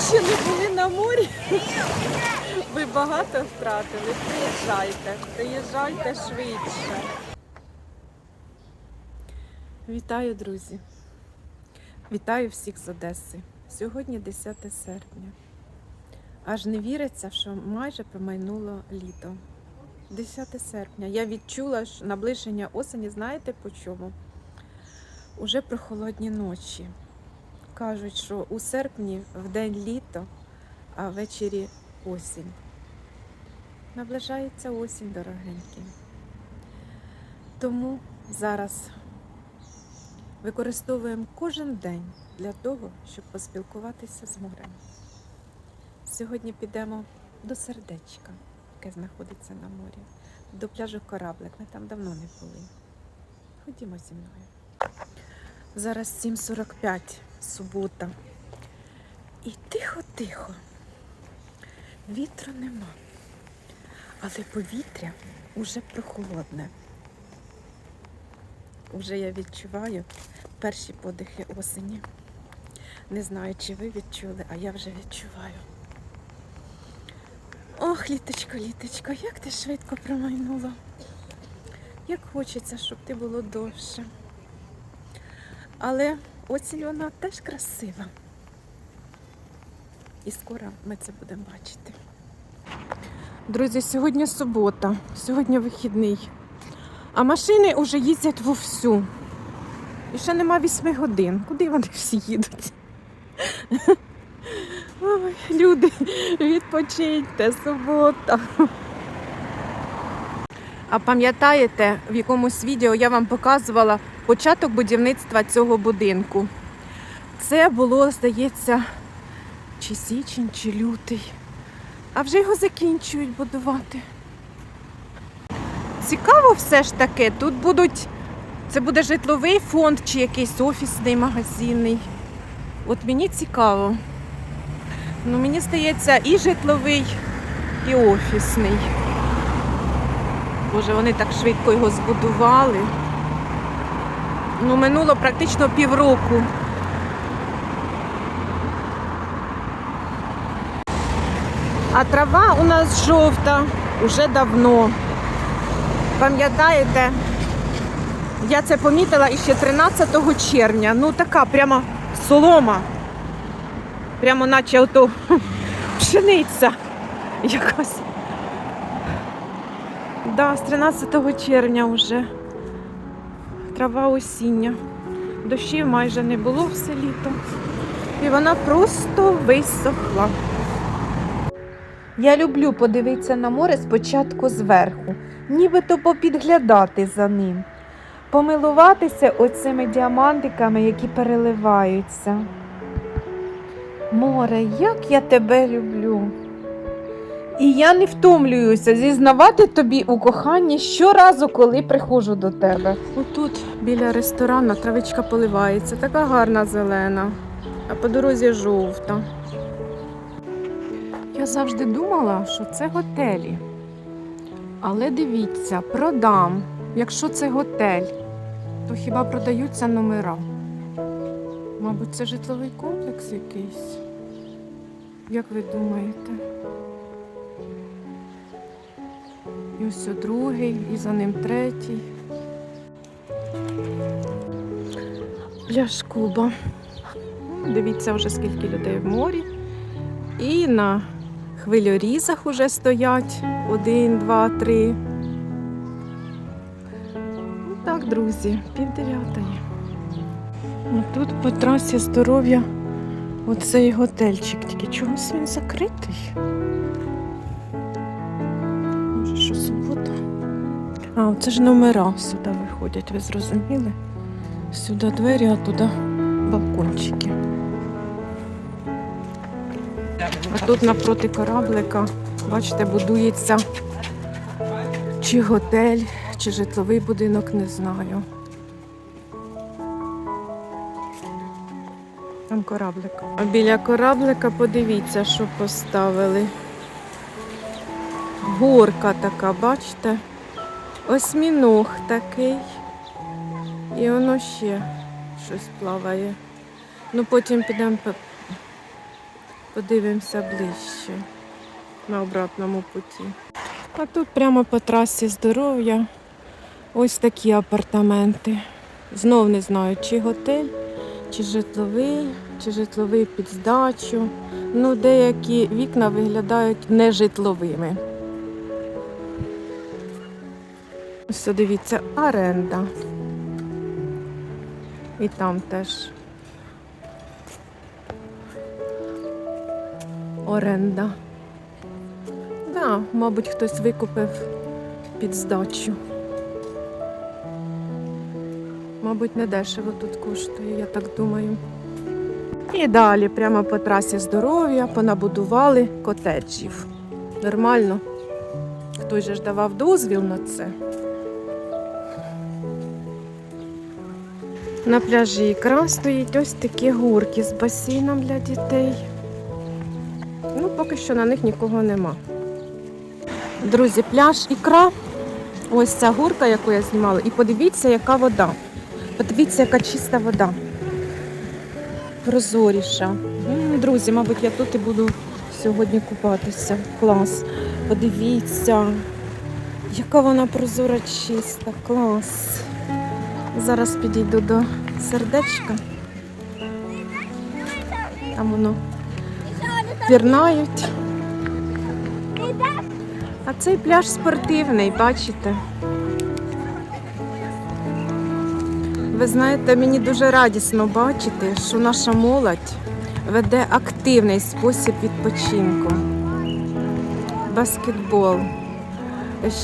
ще не були на морі, ви багато втратили. Приїжджайте, приїжджайте швидше. Вітаю, друзі! Вітаю всіх з Одеси. Сьогодні 10 серпня. Аж не віриться, що майже промайнуло літо. 10 серпня. Я відчула що наближення осені, знаєте по чому? Уже прохолодні ночі. Кажуть, що у серпні в день літо, а ввечері осінь. Наближається осінь, дорогенькі. Тому зараз використовуємо кожен день для того, щоб поспілкуватися з морем. Сьогодні підемо до сердечка, яке знаходиться на морі, до пляжу кораблик. Ми там давно не були. Ходімо зі мною. Зараз 7.45, субота. І тихо-тихо. Вітру нема. Але повітря уже прохолодне. Уже я відчуваю перші подихи осені. Не знаю, чи ви відчули, а я вже відчуваю. Ох, літочко, літочко, як ти швидко промайнула. Як хочеться, щоб ти було довше. Але осінь вона теж красива. І скоро ми це будемо бачити. Друзі, сьогодні субота, сьогодні вихідний. А машини вже їздять вовсю. І ще нема вісьми годин. Куди вони всі їдуть? Ой, люди, відпочиньте, субота. А пам'ятаєте, в якомусь відео я вам показувала початок будівництва цього будинку. Це було, здається, чи січень, чи лютий. А вже його закінчують будувати. Цікаво все ж таки. Тут будуть. Це буде житловий фонд чи якийсь офісний магазинний. От мені цікаво. Ну, мені здається, і житловий, і офісний. Боже, вони так швидко його збудували. Ну, минуло практично півроку. А трава у нас жовта уже давно. Пам'ятаєте, я це помітила іще 13 червня. Ну така прямо солома. Прямо наче ото пшениця якась. Да, з 13 червня вже трава осіння. Дощів майже не було все літо. І вона просто висохла. Я люблю подивитися на море спочатку зверху, нібито попідглядати за ним, помилуватися оцими діамантиками, які переливаються. Море, як я тебе люблю. І я не втомлююся зізнавати тобі у коханні щоразу, коли приходжу до тебе. Отут біля ресторану травичка поливається, така гарна зелена, а по дорозі жовта. Я завжди думала, що це готелі. Але дивіться, продам. Якщо це готель, то хіба продаються номера? Мабуть, це житловий комплекс якийсь. Як ви думаєте? І ось другий, і за ним третій. Пляж Куба. Дивіться вже скільки людей в морі. І на хвильорізах уже стоять. Один, два, три. Ну так, друзі, пів дев'ятої. Тут по трасі здоров'я оцей готельчик. Тільки чогось він закритий. А, оце ж номера сюди виходять, ви зрозуміли? Сюди двері, а туди балкончики. А тут напроти кораблика, бачите, будується чи готель, чи житловий будинок, не знаю. Там кораблик. А біля кораблика подивіться, що поставили. Горка така, бачите? Осьміног такий. І воно ще щось плаває. Ну потім підемо Подивимося ближче на обратному путі. А тут прямо по трасі здоров'я ось такі апартаменти. Знов не знаю, чи готель, чи житловий, чи житловий під здачу. Ну, деякі вікна виглядають нежитловими. Ось дивіться, оренда. І там теж оренда. Да, мабуть, хтось викупив під здачу. Мабуть, не дешево тут коштує, я так думаю. І далі, прямо по трасі здоров'я, понабудували котеджів. Нормально. Хтось же ж давав дозвіл на це. На пляжі ікра стоїть ось такі гурки з басейном для дітей. Ну, поки що на них нікого нема. Друзі, пляж ікра. Ось ця гурка, яку я знімала. І подивіться, яка вода. Подивіться, яка чиста вода. Прозоріша. Друзі, мабуть, я тут і буду сьогодні купатися. Клас. Подивіться, яка вона прозора чиста. Клас. Зараз підійду до сердечка. Там воно пірнають. А цей пляж спортивний, бачите? Ви знаєте, мені дуже радісно бачити, що наша молодь веде активний спосіб відпочинку. Баскетбол.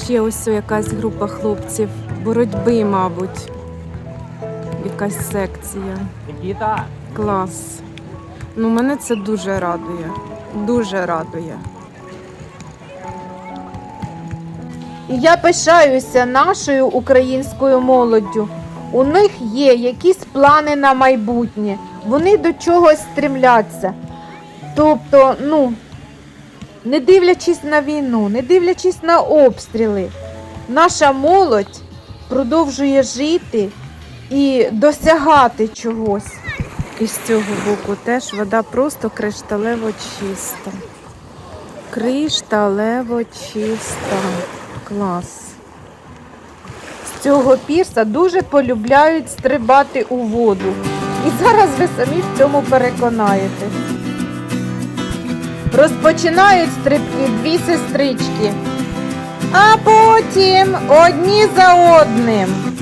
Ще ось якась група хлопців, боротьби, мабуть. Якась секція. Клас. Ну, мене це дуже радує. Дуже радує. І я пишаюся нашою українською молоддю. У них є якісь плани на майбутнє. Вони до чогось стремляться. Тобто, ну, не дивлячись на війну, не дивлячись на обстріли, наша молодь продовжує жити і досягати чогось. І з цього боку теж вода просто кришталево чиста. Кришталево чиста. Клас. З цього пірса дуже полюбляють стрибати у воду. І зараз ви самі в цьому переконаєте. Розпочинають стрибки дві сестрички, а потім одні за одним.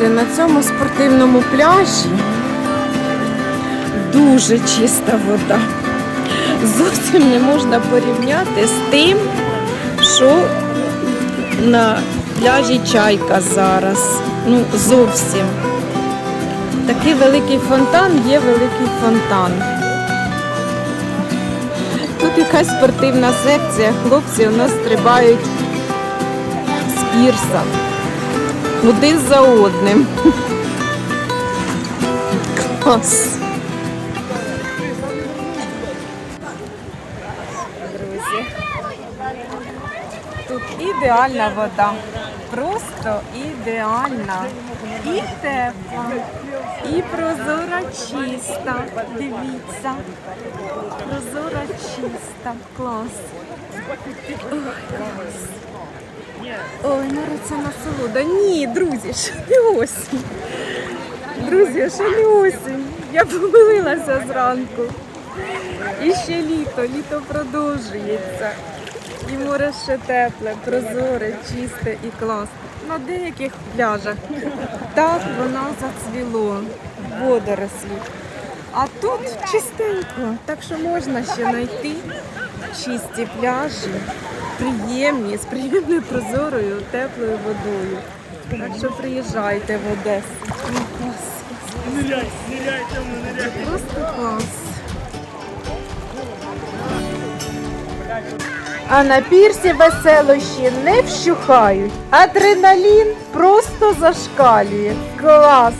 Друзі, на цьому спортивному пляжі дуже чиста вода. Зовсім не можна порівняти з тим, що на пляжі чайка зараз. Ну, зовсім. Такий великий фонтан є великий фонтан. Тут якась спортивна секція, хлопці у нас стрибають з пірса. Один за одним. Клас. Друзі. Тут ідеальна вода. Просто ідеальна. І тепла, і прозора чиста. Дивіться. Прозора чиста. Клас. Ой, клас. Ой, це насолода. Ні, друзі, ще не осінь. Друзі, ще не осінь. Я помилилася зранку. І ще літо, літо продовжується. І море ще тепле, прозоре, чисте і класне. На деяких пляжах так воно зацвіло, водорослі. А тут чистенько, так що можна ще знайти чисті пляжі, приємні, з приємною прозорою, теплою водою. Так що приїжджайте в Одесу. Ну, клас. Ныряй, ныряй, темно, ныряй. Просто клас. А на пірсі веселощі не вщухають. Адреналін просто зашкалює. Клас!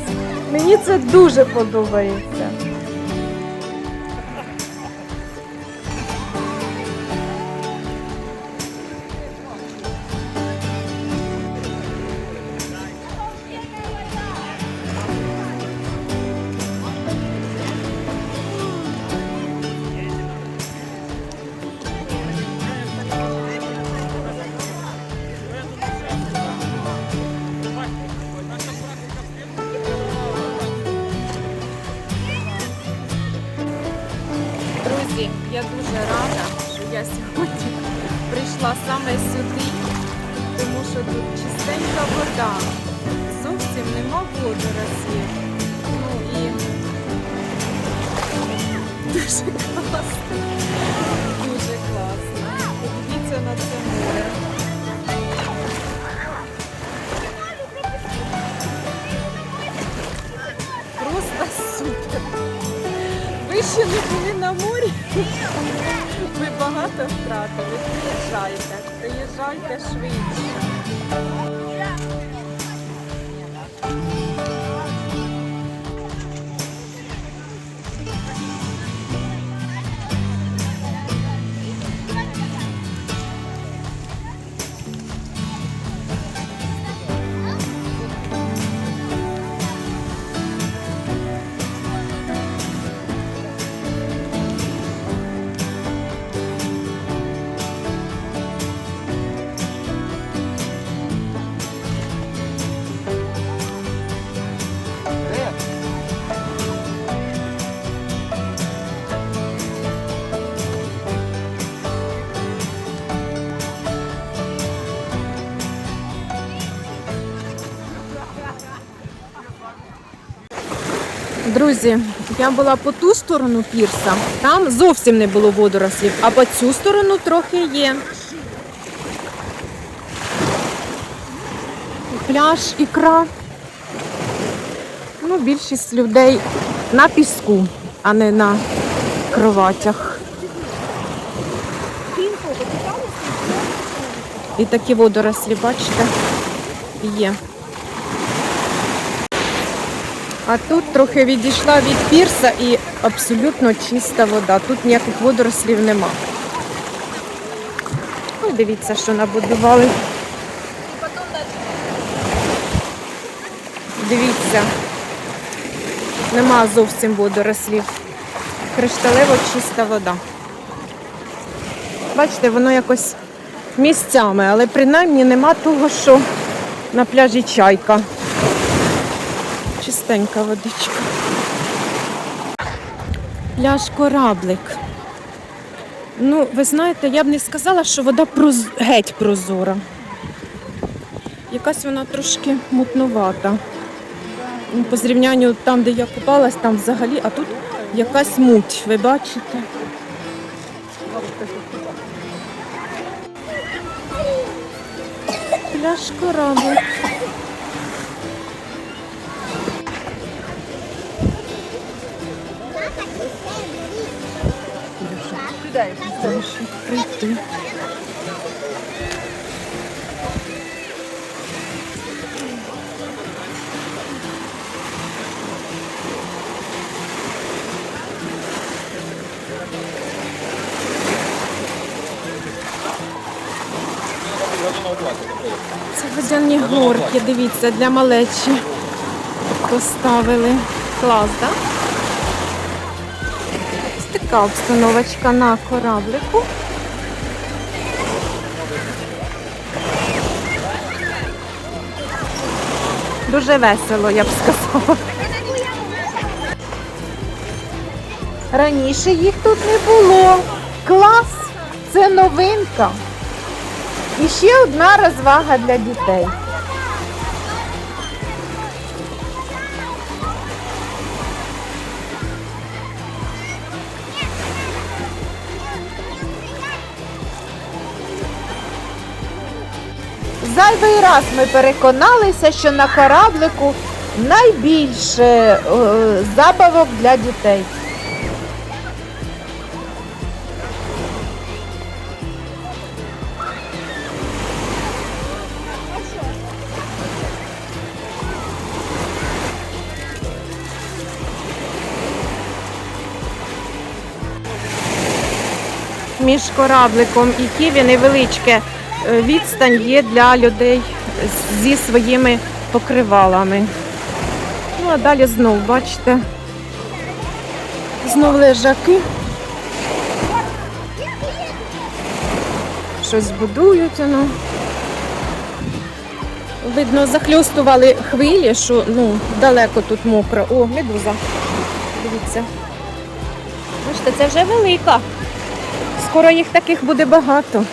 Мені це дуже подобається. Прийшла саме сюди, тому що тут чистенька вода, зовсім нема водорослів. Ну і дуже класно. Дуже класно. Подивіться на це море. Просто супер. Ви ще не були на морі. Ви багато втратили. Приїжджайте, приїжджайте швидше. Друзі, я була по ту сторону пірса, там зовсім не було водорослів, а по цю сторону трохи є. Пляж, ікра. Ну, більшість людей на піску, а не на кроватях. І такі водорослі, бачите, є. А тут трохи відійшла від пірса і абсолютно чиста вода. Тут ніяких водорослів нема. Ой, дивіться, що набудували. Дивіться. Нема зовсім водорослів. Кришталево чиста вода. Бачите, воно якось місцями, але принаймні нема того, що на пляжі чайка. Чистенька водичка. Пляж кораблик. Ну, ви знаєте, я б не сказала, що вода проз... геть прозора. Якась вона трошки мутнувата. Ну, По зрівнянню там, де я купалась, там взагалі, а тут якась муть, ви бачите? Пляж кораблик. Прошу. Це водяні горки, дивіться, для малечі поставили. Клас, так? Ось така обстановочка на кораблику. Дуже весело, я б сказала. Раніше їх тут не було. Клас! Це новинка. І ще одна розвага для дітей. Зайвий раз ми переконалися, що на кораблику найбільше е, забавок для дітей. Між корабликом і Ківі невеличке відстань є для людей зі своїми покривалами. Ну, а далі знов, бачите, знов лежаки. Щось будують, ну. Видно, захльостували хвилі, що ну, далеко тут мокро. О, медуза. Дивіться. Бачите, це вже велика. Скоро їх таких буде багато.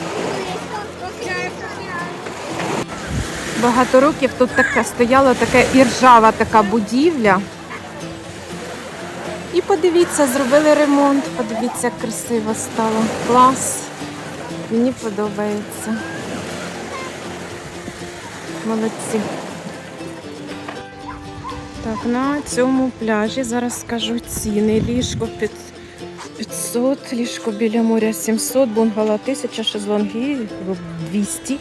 Багато років тут таке стояла така іржава така будівля. І подивіться, зробили ремонт. Подивіться, як красиво стало. Клас. Мені подобається. Молодці. Так, на цьому пляжі зараз скажу ціни. Ліжко під 500, ліжко біля моря 700, бунгало 1000, шезлонги 200,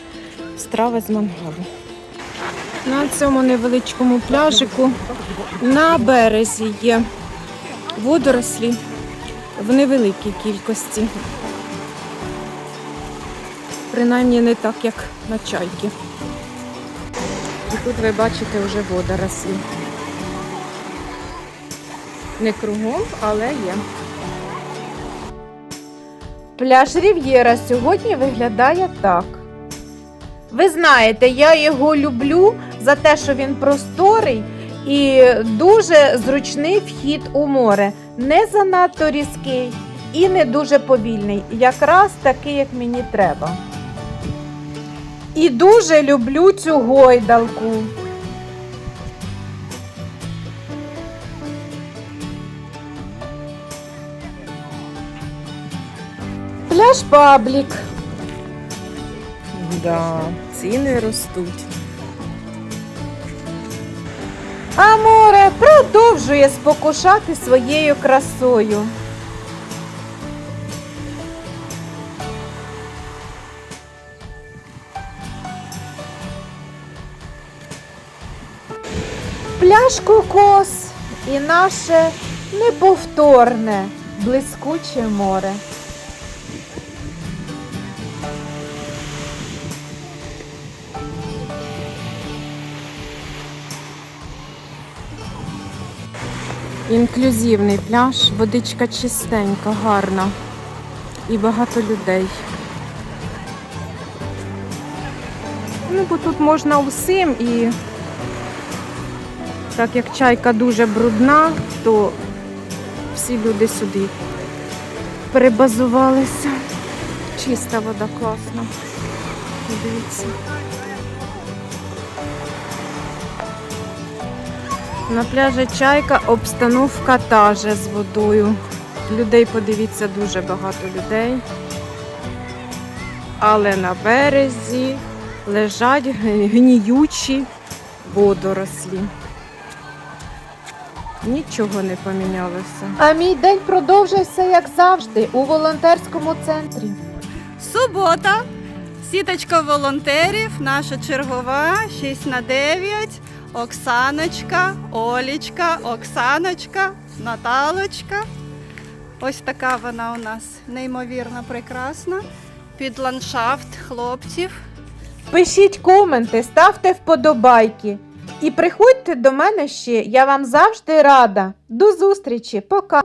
страва з мангалу. На цьому невеличкому пляжику на березі є водорослі в невеликій кількості. Принаймні не так, як на чайки. І тут ви бачите вже водорослі. Не кругом, але є. Пляж Рів'єра сьогодні виглядає так. Ви знаєте, я його люблю за те, що він просторий і дуже зручний вхід у море. Не занадто різкий і не дуже повільний. Якраз такий, як мені треба. І дуже люблю цю гойдалку. Пляж Паблік. Да, ціни ростуть. А море продовжує спокушати своєю красою. Пляж Кокос і наше неповторне блискуче море. Інклюзивний пляж, водичка чистенька, гарна і багато людей. Ну, бо тут можна усім і так як чайка дуже брудна, то всі люди сюди перебазувалися. Чиста вода класна. Дивіться. На пляжі Чайка обстановка та же з водою. Людей, подивіться, дуже багато людей. Але на березі лежать гніючі водорослі. Нічого не помінялося. А мій день продовжився, як завжди, у волонтерському центрі. Субота, сіточка волонтерів, наша чергова 6 на 9. Оксаночка, Олічка, Оксаночка, Наталочка. Ось така вона у нас неймовірно прекрасна. Під ландшафт хлопців. Пишіть коменти, ставте вподобайки. І приходьте до мене ще, я вам завжди рада. До зустрічі, пока!